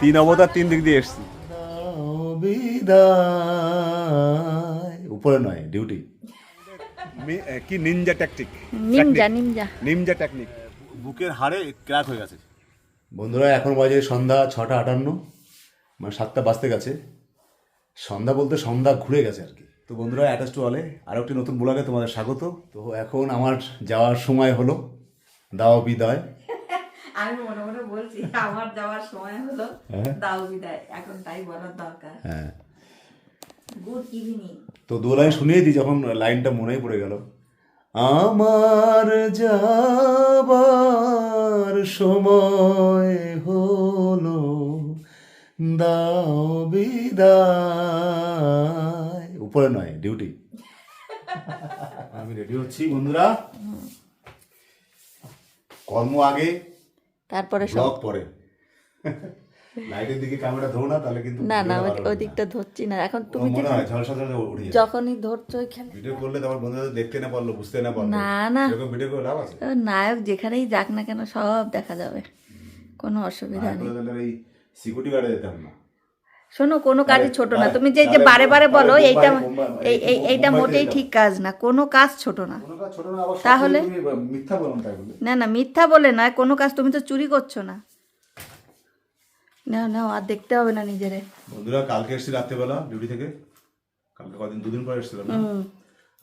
তিন অবতার তিন দিক দিয়ে এসছি। বিদায়। উপরে নয় ডিউটি কি নিনজা ট্যাকটিক নিমজা নিমজা নিনজা টেকনিক বুকের হাড়ে ক্র্যাক হয়ে গেছে। বন্ধুরা এখন বাজে সন্ধ্যা ছটা আটান্ন। মানে সাতটা বাজতে গেছে। সন্ধ্যা বলতে সন্ধ্যা ঘুরে গেছে আর কি। তো বন্ধুরা অ্যাটাচ টু হলে আরও একটি নতুন ব্লগে তোমাদের স্বাগত। তো এখন আমার যাওয়ার সময় হলো। দাও বিদায়। আমি মনে মনে বলছি আমার যাওয়ার সময় হলো হ্যাঁ। দাও বিদায় এখন তাই বলার দরকার। হ্যাঁ। গুড ইভিনিং তো দু লাইন শুনিয়ে দিই যখন লাইনটা মনেই পড়ে গেল। আমার যাবার সময় হলো দাও বিদায়। উপরে নয় ডিউটি আমি রেডি হচ্ছি বন্ধুরা। কর্ম আগে তারপরে সব পরে। লাইটের দিকে ক্যামেরা ধরো না তাহলে কিন্তু না না ওই-। দিকটা ধরছি না। এখন তুমি যে ঝলসা ঝলসা উঠে যায় যখনই ধরছো ওইখানে ভিডিও করলে তোমার বন্ধুদের দেখতে না পারল বুঝতে না পারল। না, না। এরকম ভিডিও করে লাভ আছে? নায়ক যেখানেই যাক না কেন সব দেখা যাবে। কোনো অসুবিধা নেই। তাহলে এই সিকিউরিটি গার্ডে যেতাম না। শোনো কোনো কাজই ছোট না। তুমি যে যে বারে বারে বলো এইটা এই এই- এইটা মোটেই ঠিক কাজ না কোনো কাজ ছোট না। তাহলে? না না মিথ্যা বলে না কোনো কাজ তুমি তো চুরি করছ না। না না আর দেখতে হবে না নিজেরে। বন্ধুরা কালকে এসেছি রাত্রেবেলা ডিউটি থেকে। কালকে কদিন দুদিন পরে এসেছিলাম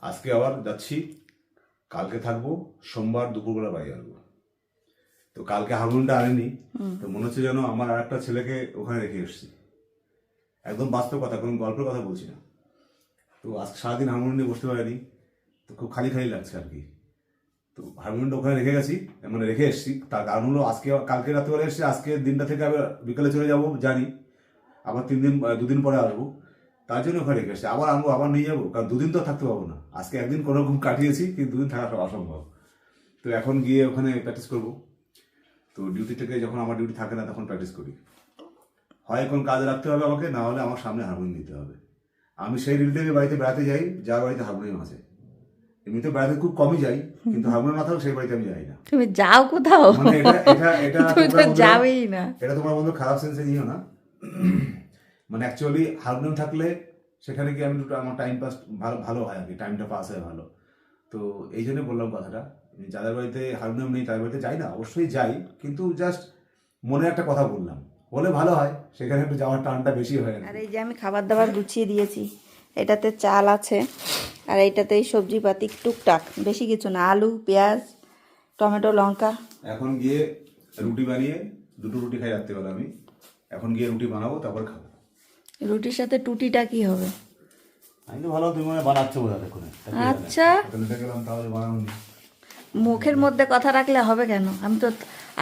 আজকে আবার যাচ্ছি। কালকে থাকব সোমবার দুপুরবেলা বাড়ি আসব। তো কালকে হারমোনিয়ামটা আনিনি। তো মনে হচ্ছে যেন আমার আর একটা ছেলেকে ওখানে রেখে এসেছি। একদম বাস্তব কথা, কোনো গল্পের কথা বলছি না। তো আজকে সারাদিন হারমোনিয়াম নিয়ে বসতে পারিনি, তো খুব খালি খালি লাগছে আর কি। তো হারমোনিয়ামটা ওখানে রেখে গেছি মানে রেখে এসেছি। তার কারণ হলো আজকে, কালকে রাত্রেবেলা এসেছি আজকে দিনটা থেকে আবার বিকালে চলে যাব, জানি। আবার তিন দিন দুদিন পরে আসব। তার জন্য ওখানে রেখে এসেছি। আবার আনব, আবার নিয়ে যাব। কারণ দুদিন তো থাকতে পারব না। আজকে একদিন কোনো রকম কাটিয়েছি, কিন্তু দুদিন থাকাটা অসম্ভব। তো এখন গিয়ে ওখানে প্র্যাকটিস করব। তো ডিউটি থেকে যখন আমার ডিউটি থাকে না, তখন প্র্যাকটিস করি। হয় কোন কাজে রাখতে হবে আমাকে না হলে আমার সামনে হারমোনিয়াম দিতে হবে। আমি সেই ডিউটি থেকে বাড়িতে বেড়াতে যাই যার বাড়িতে হারমোনিয়াম আছে। এমনিতে বেড়াতে খুব কমই যাই কিন্তু হারমোনিয়াম না থাকলে সেই বাড়িতে আমি যাই না। তুমি যাও কোথাও। মানে এটা এটা এটা তুমি তো যাবেই না। এটা তোমার বন্ধু খারাপ সেন্সে নিও না। মানে অ্যাকচুয়ালি হারমোনিয়াম থাকলে সেখানে কি আমি দুটো আমার টাইম পাস ভালো ভালো হয় আর কি টাইমটা পাস হয় ভালো। তো এই জন্য বললাম কথাটা যাদের বাড়িতে হারমোনিয়াম নেই তাদের বাড়িতে যাই না অবশ্যই যাই কিন্তু জাস্ট মনে একটা কথা বললাম। হলে ভালো হয়। সেখানে একটু যাওয়ার টানটা বেশি হয় আর এই যে আমি খাবার দাবার গুছিয়ে দিয়েছি এটাতে চাল আছে আর এইটাতে এই সবজিপাতি টুকটাক বেশি কিছু না আলু পেঁয়াজ টমেটো লঙ্কা। এখন গিয়ে রুটি বানিয়ে দুটো রুটি খাই রাত্রিবেলা আমি। এখন গিয়ে রুটি বানাবো তারপর খাব। রুটির সাথে টুটিটা কি হবে? আমি তো ভালো তুমি বানাচ্ছো বোঝা দেখুন আচ্ছা। তাহলে মুখের মধ্যে কথা রাখলে হবে কেন? আমি তো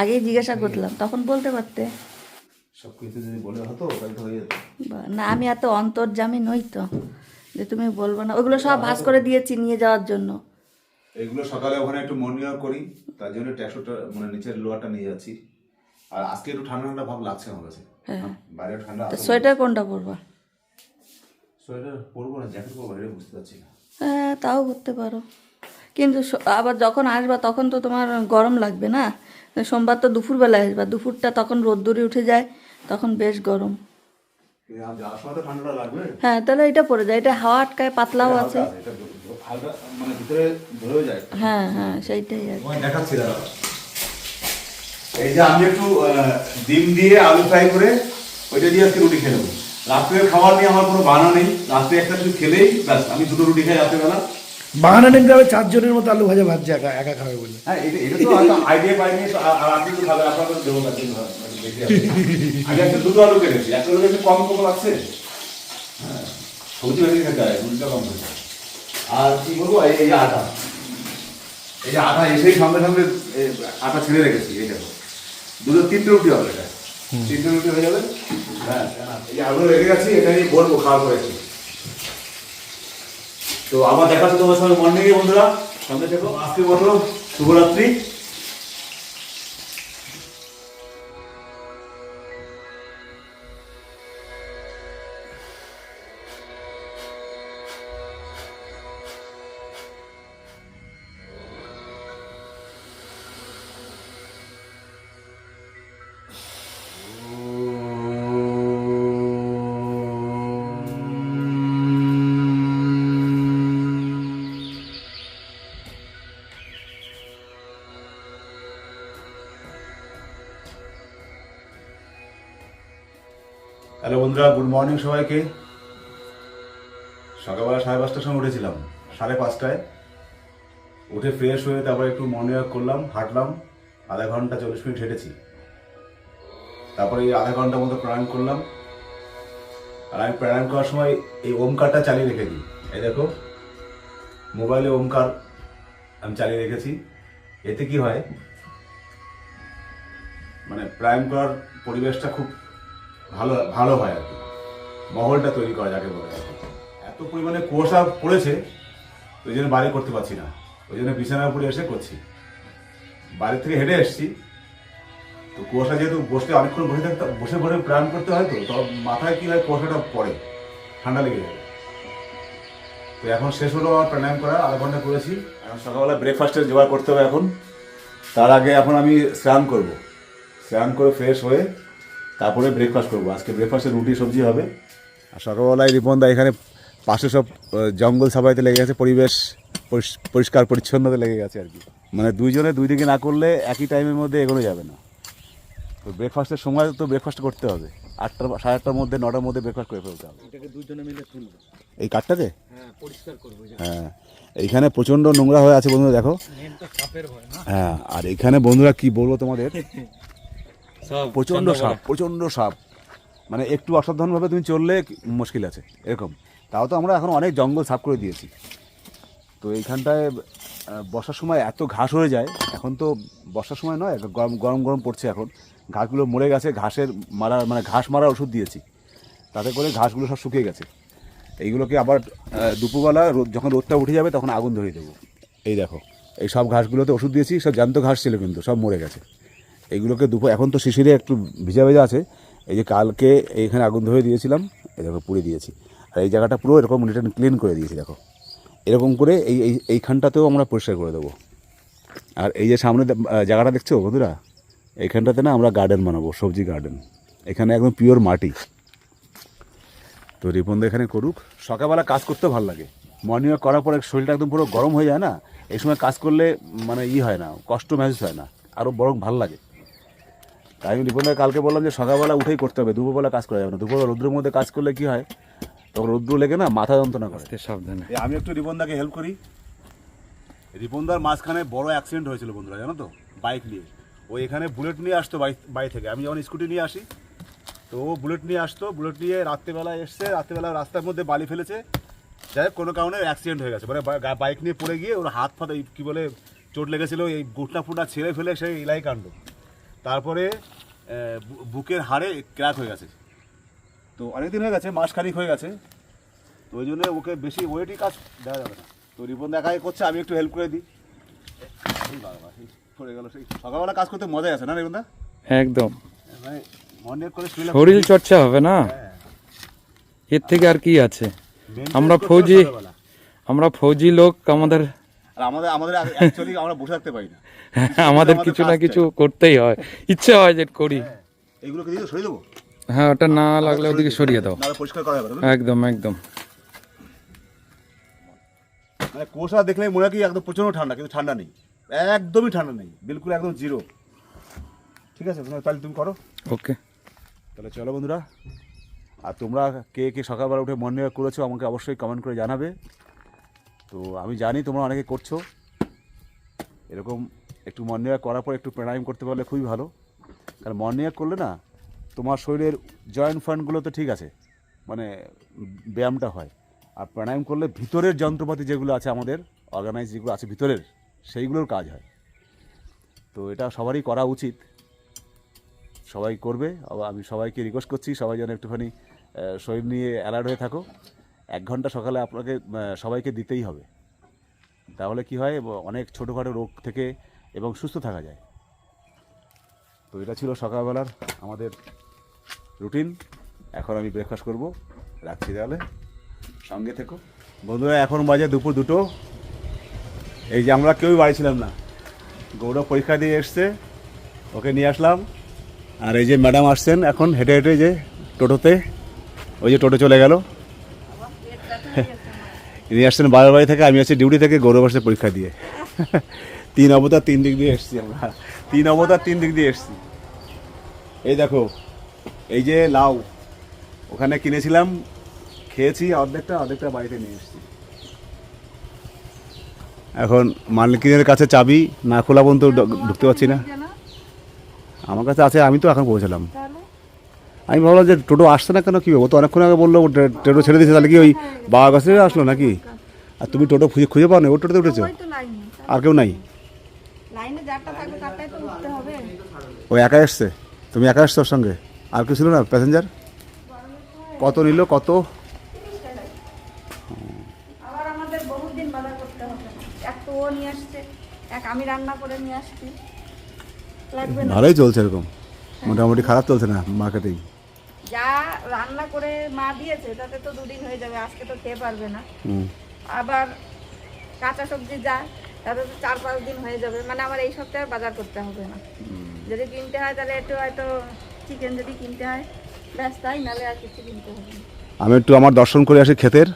আগেই জিজ্ঞাসা করলাম তখন বলতে পারতে। সব কিছু যদি বলে হতো তাহলে হয়ে যেত। না আমি এত অন্তর্জামী নই তো যে তুমি বলব না। ওগুলো সব ভাস করে দিয়েছি নিয়ে যাওয়ার জন্য। এগুলো সকালে ওখানে একটু মর্নিং করি তার জন্য ট্যাক্সটা মানে নিচের লোয়ারটা নিয়ে যাচ্ছি। আর আজকে একটু ঠান্ডা ঠান্ডা ভাব লাগছে আমার কাছে। বাইরে ঠান্ডা সোয়েটার কোনটা পরবা? সোয়েটার পরবো না জ্যাকেট পরবো এটা বুঝতে পারছি না। হ্যাঁ তাও করতে পারো। কিন্তু আবার যখন আসবা তখন তো তোমার গরম লাগবে না? সোমবার তো দুপুরবেলায় আসবা দুপুরটা তখন রোদ্দুরে উঠে যায়। তখন বেশ গরম। হ্যাঁ তাহলে এটা পরে যায়। এটা হাওয়া আটকায় পাতলাও আছে। মানে হ্যাঁ হ্যাঁ সেইটাই দাদা এই যে আমি একটু ডিম দিয়ে আলু ফ্রাই করে ওইটা দিয়ে আজকে রুটি খেয়ে নেব। রাত্রে খাবার নিয়ে আমার কোনো বানা নেই। রাত্রে একটা কিছু খেলেই ব্যাস আমি দুটো রুটি খাই রাত্রেবেলা। বাহানা নিতে হবে চারজনের মতো আলু ভাজা ভাজছে একা একা খাবে বলে। হ্যাঁ এটা তো আইডিয়া পাইনি আর আর আপনি তো খাবেন আপনাকে দেবো দেখি। আমি একটা দুটো আলু কেটেছি। একটা আলু একটু কম কম লাগছে। হ্যাঁ সবজি খেতে হয় কম খেতে আর কি বলব এই এই আটা। এই যে আটা এসেই সঙ্গে সঙ্গে আটা ছেড়ে রেখেছি এই দেখো। দুটো তিনটে রুটি হবে এটা। তিনটে রুটি হয়ে যাবে। হ্যাঁ এই আলু রেখে গেছি এটা নিয়ে বলব খাওয়া করেছি তো আবার দেখা হচ্ছে তোমার সঙ্গে মর্নিং বন্ধুরা। সঙ্গে থেকো। আজকে মতো শুভরাত্রি। হ্যালো বন্ধুরা, গুড মর্নিং সবাইকে। সকালবেলা সাড়ে পাঁচটার সময় উঠেছিলাম, সাড়ে পাঁচটায়। উঠে ফ্রেশ হয়ে তারপরে একটু মর্নিং ওয়াক করলাম, হাঁটলাম, আধা ঘণ্টা চল্লিশ মিনিট হেঁটেছি। তারপরে এই আধা ঘণ্টার মতো প্রাণায়াম করলাম। আর আমি প্রাণায়াম করার সময় এই ওমকারটা চালিয়ে রেখে দিই। এই দেখো মোবাইলে ওমকার আমি চালিয়ে রেখেছি। এতে কি হয়? মানে প্রাণায়াম করার পরিবেশটা খুব ভালো ভালো হয় আর কি। মহলটা তৈরি করা যাকে বলে এত পরিমাণে কুয়াশা পড়েছে ওই জন্য বাইরে করতে পারছি না। ওই জন্য বিছানার উপরে এসে করছি। বাড়ি থেকে হেঁটে এসেছি। তো কুয়াশা যেহেতু বসতে অনেকক্ষণ বসে থাকতে, বসে বসে প্রাণ করতে হয় তো তখন মাথায় কী হয় কুয়াশাটা পড়ে, ঠান্ডা লেগে যায় তো এখন শেষ হলো আমার প্রাণায়াম করা, আধা ঘণ্টা করেছি। এখন সকালবেলা ব্রেকফাস্টের জোগাড় করতে হবে এখন। তার আগে এখন আমি স্নান করব। স্নান করে ফ্রেশ হয়ে তারপরে ব্রেকফাস্ট করব। আজকে ব্রেকফাস্টে রুটি সবজি হবে। আর সকালবেলায় রিপনদা এখানে পাশে সব জঙ্গল সাফাইতে লেগে গেছে পরিবেশ পরিষ্কার পরিচ্ছন্নতা লেগে গেছে আর কি। মানে দুইজনে দুই দিকে না করলে একই টাইমের মধ্যে এগোনো যাবে না। তো ব্রেকফাস্টের সময় তো ব্রেকফাস্ট করতে হবে। আটটা সাড়ে আটটার মধ্যে নটার মধ্যে ব্রেকফাস্ট করে ফেলতে হবে। এটাকে দুজনে মিলে তুলবো। এই কাঠটাকে হ্যাঁ পরিষ্কার করব হ্যাঁ। এইখানে প্রচণ্ড নোংরা হয়ে আছে বন্ধুরা দেখো। হ্যাঁ আর এখানে বন্ধুরা কি বলব তোমাদের? প্রচণ্ড সাপ প্রচণ্ড সাপ। মানে একটু অসাবধানভাবে তুমি চললে মুশকিল আছে এরকম। তাও তো আমরা এখন অনেক জঙ্গল সাফ করে দিয়েছি। তো এইখানটায় বর্ষার সময় এত ঘাস হয়ে যায় এখন তো বর্ষার সময় নয় গরম গরম গরম পড়ছে এখন। ঘাসগুলো মরে গেছে ঘাসের মারা মানে ঘাস মারা ওষুধ দিয়েছি। তাতে করে ঘাসগুলো সব শুকিয়ে গেছে। এইগুলোকে আবার দুপুরবেলা রোদ যখন রোদটা উঠে যাবে তখন আগুন ধরিয়ে দেবো। এই দেখো এই সব ঘাসগুলোতে ওষুধ দিয়েছি সব জ্যান্ত ঘাস ছিল কিন্তু সব মরে গেছে। এইগুলোকে দুপুর, এখন তো শিশিরে একটু ভিজা ভেজা আছে। এই যে কালকে এইখানে আগুন ধরে দিয়েছিলাম, এই দেখো পুড়ে দিয়েছি। আর এই জায়গাটা পুরো এরকম রিটার্ন ক্লিন করে দিয়েছি, দেখো। এরকম করে এই এই, এইখানটাতেও আমরা পরিষ্কার করে দেবো। আর এই যে সামনে জায়গাটা দেখছ বন্ধুরা? এইখানটাতে না আমরা গার্ডেন বানাবো, সবজি গার্ডেন এখানে একদম পিওর মাটি। তো রিপনদা এখানে করুক। সকালবেলা কাজ করতে ভালো লাগে। মর্নিং ওয়াক করার পরে শরীরটা একদম পুরো গরম হয়ে যায় না? এই সময় কাজ করলে মানে ই হয় না, কষ্ট মেহসুস হয় না। আরও বরং ভালো লাগে। আমি রিপনদা কালকে বললাম যে সকালবেলা উঠেই করতে হবে দুপুরবেলা কাজ করা যাবে না। দুপুরবেলা রৌদ্রের মধ্যে কাজ করলে কি হয়? তখন রৌদ্র লেগে না মাথা যন্ত্রণা করে। সাবধানে। আমি একটু রিপনদাকে হেল্প করি। রিপনদার মাঝখানে বড় অ্যাক্সিডেন্ট হয়েছিল বন্ধুরা জানো তো? বাইক নিয়ে। ও এখানে বুলেট নিয়ে আসতো বাড়ি থেকে। আমি যখন স্কুটি নিয়ে আসি তো ও বুলেট নিয়ে আসতো। বুলেট নিয়ে রাত্রেবেলা এসছে রাত্রেবেলা রাস্তার মধ্যে বালি ফেলেছে। যাই হোক কোনো কারণে অ্যাক্সিডেন্ট হয়ে গেছে। মানে বাইক নিয়ে পড়ে গিয়ে ওর হাত ফাতে কী বলে চোট লেগেছিলো এই গুটনা ফুটনা ছেড়ে ফেলে সেই ইলাই কাণ্ড। তারপরে বুকের হাড়ে ক্র্যাক হয়ে গেছে। তো অনেকদিন হয়ে গেছে মাস খানিক হয়ে গেছে। তো ওই জন্য ওকে বেশি ওয়েটই কাজ দেওয়া যাবে না। তো রিপন দেখাই করছে আমি একটু হেল্প করে দিই। পড়ে গেল সেই সকালবেলা কাজ করতে মজাই আছে না রিপন দা একদম অনেক শরীরে শরীর চর্চা হবে না? এর থেকে আর কি আছে? আমরা ফৌজি আমরা ফৌজি লোক আমাদের আর আমাদের আমাদের অ্যাকচুয়ালি আমরা বসে থাকতে পারি না। আমাদের আমাদের কিছু না কিছু করতেই হয়। ইচ্ছে হয় যে করি। এইগুলোকে দিয়ে সরিয়ে দেবো। হ্যাঁ ওটা না লাগলে ওদিকে সরিয়ে দাও। পরিষ্কার করা একদম একদম। মানে কুয়াশা দেখলে মনে হয় কি একদম প্রচণ্ড ঠান্ডা কিন্তু ঠান্ডা নেই। একদমই ঠান্ডা নেই বিলকুল একদম জিরো। ঠিক আছে তাহলে তুমি করো। ওকে। তাহলে চলো বন্ধুরা। আর তোমরা কে কে সকালবেলা উঠে মর্নিং করেছ আমাকে অবশ্যই কমেন্ট করে জানাবে। তো আমি জানি তোমরা অনেকে করছ। এরকম একটু মর্নিং ওয়াক করার পর একটু প্রাণায়াম করতে পারলে খুবই ভালো। কারণ মর্নিং ওয়াক করলে না, তোমার শরীরের জয়েন্ট ফান্ডগুলো তো ঠিক আছে মানে ব্যায়ামটা হয়। আর প্রাণায়াম করলে ভিতরের যন্ত্রপাতি যেগুলো আছে আমাদের অর্গানাইজ যেগুলো আছে ভিতরের, সেইগুলোর কাজ হয়। তো এটা সবারই করা উচিত। সবাই করবে আমি সবাইকে রিকোয়েস্ট করছি, সবাই যেন একটুখানি শরীর নিয়ে অ্যালার্ট হয়ে থাকো। এক ঘণ্টা সকালে আপনাকে সবাইকে দিতেই হবে। তাহলে কি হয়, অনেক ছোটোখাটো রোগ থেকে এবং সুস্থ থাকা যায়। তো এটা ছিল সকালবেলার আমাদের রুটিন। এখন আমি ব্রেকফাস্ট করব। রাখছি তাহলে। সঙ্গে থেকো। বন্ধুরা, এখন বাজে দুপুর দুটো। এই যে আমরা কেউই বাড়ি ছিলাম না। গৌরব পরীক্ষা দিয়ে এসছে। ওকে নিয়ে আসলাম। আর এই যে ম্যাডাম আসছেন এখন হেঁটে হেঁটে যে টোটোতে, ওই যে টোটো চলে গেল। ইনি আসছেন বাড়ি থেকে, আমি আছি ডিউটি থেকে, গৌরব আসছে পরীক্ষা দিয়ে। তিন অবতার তিন দিক দিয়ে এসছি আমরা। তিন অবতার তিন দিক দিয়ে এসছি। এই দেখো, এই যে লাউ, ওখানে কিনেছিলাম, খেয়েছি অর্ধেকটা অর্ধেকটা বাড়িতে নিয়ে এসেছি। এখন মালিকিনের কাছে চাবি, না খোলা পর্যন্ত ঢুকতে পারছি না। আমার কাছে আছে, আমি তো এখন পৌঁছালাম। আমি ভাবলাম যে টোটো আসছে না কেন কি ও তো অনেকক্ষণ আগে বলল টোটো ছেড়ে দিয়েছে তাহলে কি ওই বাবা কাছে আসলো নাকি? আর তুমি টোটো খুঁজে খুঁজে পাও না ও টোটোতে উঠেছো? আর কেউ নাই? ও একা এসছে তুমি একা এসছো ওর সঙ্গে? আর কেউ ছিল না প্যাসেঞ্জার? কত নিল কত? ভালোই চলছে এরকম। মোটামুটি খারাপ চলছে না মার্কেটিং যা রান্না করে মা দিয়েছে তাতে তো দুদিন হয়ে যাবে আজকে তো খেয়ে পারবে না। আবার কাঁচা সবজি যা তাতে তো চার পাঁচ দিন হয়ে যাবে মানে আমার এই সপ্তাহে বাজার করতে হবে না। যদি কিনতে হয় তাহলে একটু হয়তো চিকেন যদি কিনতে হয় ব্যাস তাই নাহলে আর কিছু কিনতে হবে আমি একটু আমার দর্শন করে আসি ক্ষেতের।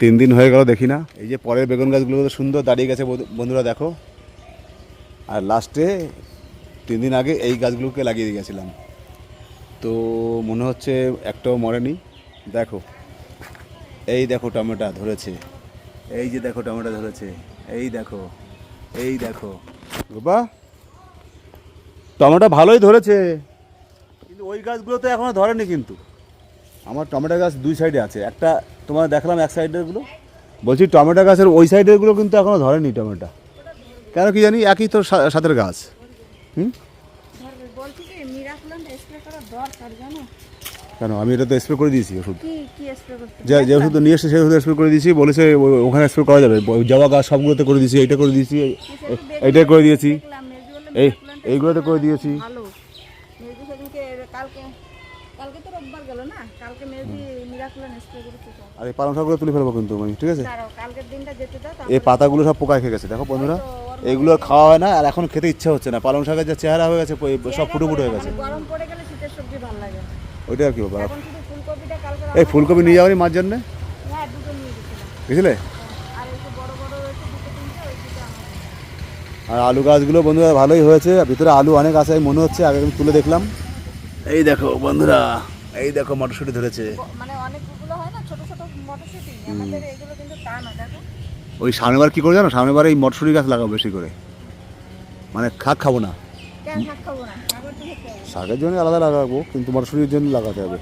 তিন দিন হয়ে গেল দেখি না। এই যে পরের বেগুন গাছগুলো কত সুন্দর দাঁড়িয়ে গেছে বন্ধুরা দেখো। আর লাস্টে তিন দিন আগে এই গাছগুলোকে লাগিয়ে দিয়ে গেছিলাম। তো মনে হচ্ছে একটাও মরেনি। দেখো, এই দেখো টমেটো ধরেছে। এই যে দেখো টমেটো ধরেছে। এই দেখো এই দেখো। বাবা, টমেটো ভালোই ধরেছে। কিন্তু ওই গাছগুলো তো এখনও ধরেনি কিন্তু। আমার টমেটো গাছ দুই সাইডে আছে। একটা তোমার দেখলাম এক সাইডেরগুলো। বলছি টমেটো গাছের ওই সাইডেরগুলো কিন্তু এখনও ধরেনি টমেটো। কেন কি জানি? একই তো সা- সাথের গাছ। হুম ধরবে বলছি কি মিরাকুলাম স্প্রে করা দরকার জানো কেন? আমি এটা তো স্প্রে করে দিয়েছি ওষুধ। যে যে ওষুধ নিয়ে এসে সেই ওষুধ স্প্রে করে দিয়েছি বলেছে ওখানে স্প্রে করা যাবে। জবা গাছ সবগুলোতে করে দিয়েছি এইটা করে দিয়েছি এই- এইটাই করে দিয়েছি। এই এইগুলোতে করে দিয়েছি। আর এই পালং শাকগুলো তুলে ফেলব কিন্তু আমি ঠিক আছে? এই পাতাগুলো সব পোকা খেয়ে গেছে দেখো বন্ধুরা। এগুলো খাওয়া হয় না আর এখন খেতে ইচ্ছা হচ্ছে না। পালং শাকের যে চেহারা হয়ে গেছে সব ফুটো ফুটো হয়ে গেছে। গরম পড়ে গেলে ভালো লাগে। ওইটা আর কি ব্যাপার? এখন শুধু ফুলকপিটা কালকে এই ফুলকপি নিয়ে যাওয়ারই মার জন্যে? হ্যাঁ দুটো নিয়ে গেছিলাম। বুঝলে? আর এই বড় বড় রয়েছে দুটো তিনটে ওই দুটো আর আলু গাছগুলো বন্ধুরা ভালোই হয়েছে ভিতরে আলু অনেক আছে মনে হচ্ছে আগে আমি তুলে দেখলাম। এই দেখো বন্ধুরা এই দেখো মটরশুঁটি ধরেছে। মানে অনেকগুলো হয় না ছোট ছোট মটরশুঁটি? আমাদের এগুলো কিন্তু তা না দেখো। ওই সামনেবার কি করে জানো? সামনেবার এই মটরশুঁটি গাছ লাগাবো বেশি করে। মানে শাক খাব না। কেন শাক খাব না? শাকের জন্য আলাদা লাগাবো কিন্তু মটরশুঁটির জন্য লাগাতে হবে।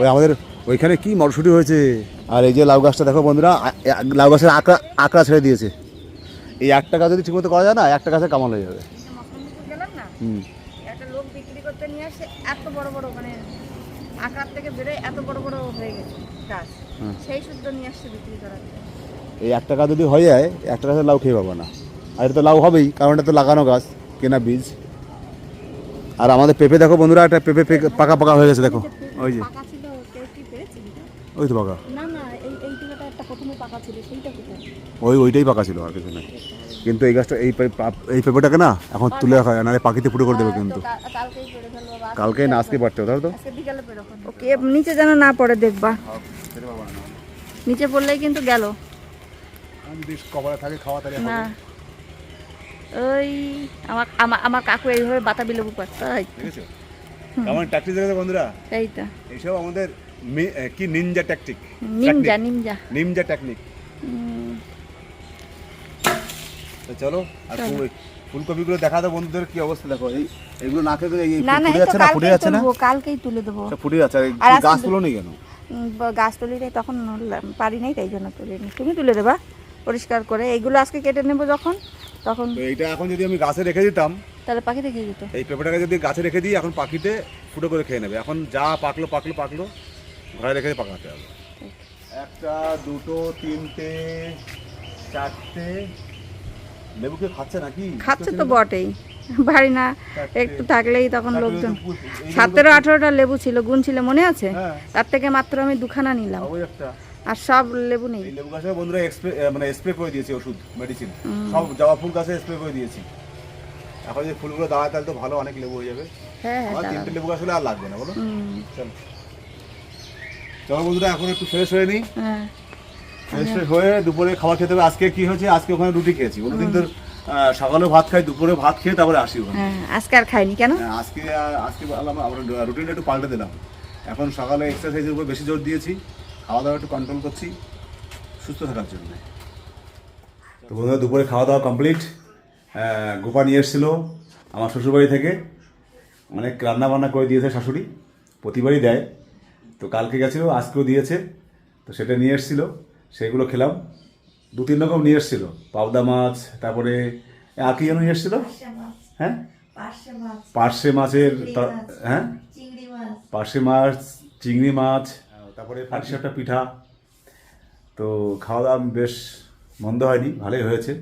ওই আমাদের ওইখানে কি মটরশুঁটি হয়েছে? আর এই যে লাউ গাছটা দেখো বন্ধুরা লাউ গাছের আঁকড়া আঁকড়া ছেড়ে দিয়েছে। এই একটা গাছ যদি ঠিকমতো করা যায় না একটা গাছে কামাল হয়ে যাবে। হুম। এত বড় বড় মানে আকার থেকে বেড়ে এত বড় বড় হয়ে গেছে গাছ। হুম। সেই শুদ্ধ নিয়ে আসছে বিক্রি করার এই একটা গাছ যদি হয়ে যায় একটা গাছের লাউ খেয়ে পাবো না। আর এটা তো লাউ হবেই কারণ এটা তো লাগানো গাছ কেনা বীজ। আর আমাদের পেঁপে দেখো বন্ধুরা একটা পেঁপে পেকে- পাকা পাকা হয়ে গেছে দেখো। ওই যে? ওই তো পাকা। না না এই এই টুকাটা একটা প্রথমে পাকা ছিল সেইটা কোথায় ওই ওইটাই পাকা ছিল আর কিছু নেই। কিন্তু এই গাছটা এই এই পেঁপেটাকে না এখন তুলে রাখা হয় নাহলে পাখিতে পুরো করে দেবে কিন্তু। কালকেই করে ফেলব বা আজকে কালকে না আজকে পারতে তাই তো। ওকে নিচে যেন না পড়ে দেখবা। নিচে পড়লেই কিন্তু গেল। থাকে খাওয়া না। ওই আমার আমার আমার কাকু এইভাবে বাতাবি লেবু তাই দেখেছ? কেমন ট্যাকটিক দেখেছ বন্ধুরা? এই তো। এইসব আমাদের কি নিনজা ট্যাকটিক নিমজা টেকনিক তো চলো আর ফুলকপিগুলো দেখা দাও বন্ধুদের কি অবস্থা। দেখো এই এগুলো না খেতে এই ফুটে যাচ্ছে না? ফুটে যাচ্ছে না? কালকেই তুলে দেবো। সব ফুটে যাচ্ছে। আর গাছ তুলো নেই কেন? তখন পারি নাই তাই জন্য তুলিনি। তুমি তুলে দেবা পরিষ্কার করে। এইগুলো আজকে কেটে নেব যখন? তখন তো এইটা এখন যদি আমি গাছে রেখে দিতাম তাহলে পাখি দেখে যেত এই পেঁপেটাকে যদি গাছে রেখে দিই এখন পাখিতে ফুটো করে খেয়ে নেবে। এখন যা পাকলো পাকলো পাকলো ঘরে রেখে পাকাতে হবে। একটা দুটো তিনটে চারটে। লেবু কে খাচ্ছে নাকি? খাচ্ছে তো বটেই। বাড়ি না একটু থাকলেই তখন লোকজন সতেরো আঠেরোটা লেবু ছিল গুণ ছিল মনে আছে? হ্যাঁ। তার থেকে মাত্র আমি দুখানা নিলাম। ওই একটা। আর সব লেবু নেই। লেবু গাছে বন্ধুরা স্প্রে মানে স্প্রে করে দিয়েছি ওষুধ মেডিসিন সব জবা ফুল গাছে স্প্রে করে দিয়েছি। এখন যে ফুলগুলো দাঁড়ায় তাহলে তো ভালো অনেক লেবু হয়ে যাবে। হ্যাঁ হ্যাঁ তিনটে লেবু গাছ হলে আর লাগবে না বলো? চলো। চলো বন্ধুরা এখন একটু ফ্রেশ হয়ে নিই হ্যাঁ। ফ্রেশ ফ্রেশ হয়ে দুপুরে খাবার খেতে হবে। আজকে কি হয়েছে? আজকে ওখানে রুটি খেয়েছি। অন্যদিন তো সকালে ভাত খাই দুপুরে ভাত খেয়ে তারপরে আসি ওখানে। হ্যাঁ আজকে আর খাইনি কেন? হ্যাঁ, আজকে আজকে বললাম আমরা রুটিনটা একটু পাল্টে দিলাম। এখন সকালে এক্সারসাইজের উপর বেশি জোর দিয়েছি। খাওয়া দাওয়া একটু কন্ট্রোল করছি সুস্থ থাকার জন্য। তো বন্ধুরা দুপুরে খাওয়া দাওয়া কমপ্লিট গোপা নিয়ে এসেছিল আমার শ্বশুরবাড়ি থেকে। অনেক রান্না বান্না করে দিয়েছে শাশুড়ি প্রতিবারই দেয়। তো কালকে গেছিল আজকেও দিয়েছে। তো সেটা নিয়ে এসেছিল সেগুলো খেলাম। দু তিন রকম নিয়ে এসেছিল পাবদা মাছ তারপরে আর কি যেন নিয়ে এসেছিল? হ্যাঁ? পার্শে মাছের হ্যাঁ? পার্শে মাছ চিংড়ি মাছ তারপরে একটা পিঠা। তো খাওয়া দাওয়া বেশ মন্দ হয়নি ভালোই হয়েছে।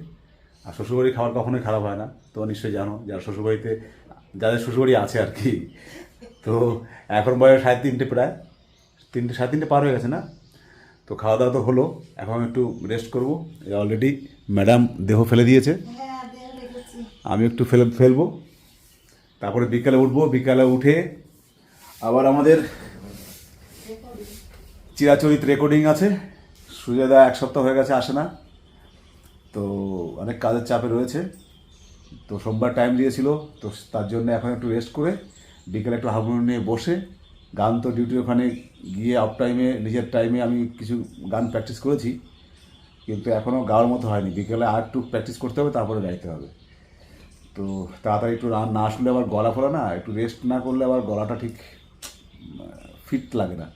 আর শ্বশুরবাড়ি খাবার কখনোই খারাপ হয় না। তো নিশ্চয়ই জানো যার শ্বশুরবাড়িতে যাদের শ্বশুরবাড়ি আছে আর কি তো এখন বয়স সাড়ে তিনটে প্রায়। তিনটে সাড়ে তিনটে পার হয়ে গেছে না? তো খাওয়া দাওয়া তো হলো এখন একটু রেস্ট করব। অলরেডি ম্যাডাম দেহ ফেলে দিয়েছে। হ্যাঁ আমি একটু ফেলে ফেলব। তারপরে বিকালে উঠবো। বিকালে উঠে আবার আমাদের চিরাচরিত রেকর্ডিং আছে। সুজয়দা এক সপ্তাহ হয়ে গেছে, আসে না। তো অনেক কাজের চাপে রয়েছে। তো সোমবার টাইম দিয়েছিল, তো তার জন্য এখন একটু রেস্ট করে বিকেলে একটু হারমোনিয়াম নিয়ে বসে গান তো ডিউটি ওখানে গিয়ে অফ টাইমে নিজের টাইমে আমি কিছু গান প্র্যাকটিস করেছি। কিন্তু এখনও গাওয়ার মতো হয়নি। বিকেলে আর একটু প্র্যাকটিস করতে হবে, তারপরে গাইতে হবে। তো তাড়াতাড়ি একটু রান না আসলে আবার গলা ফোলা না, একটু রেস্ট না করলে আবার গলাটা ঠিক ফিট লাগে না।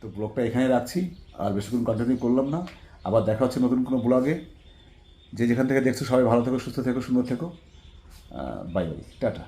তো ব্লগটা এখানে রাখছি, আর বেশিক্ষণ কন্টিনিউ করলাম না। আবার দেখা হচ্ছে নতুন কোনো ব্লগে। যে যেখান থেকে দেখছ, সবাই ভালো থেকো, সুস্থ থেকো, সুন্দর থেকো। Bye bye tata.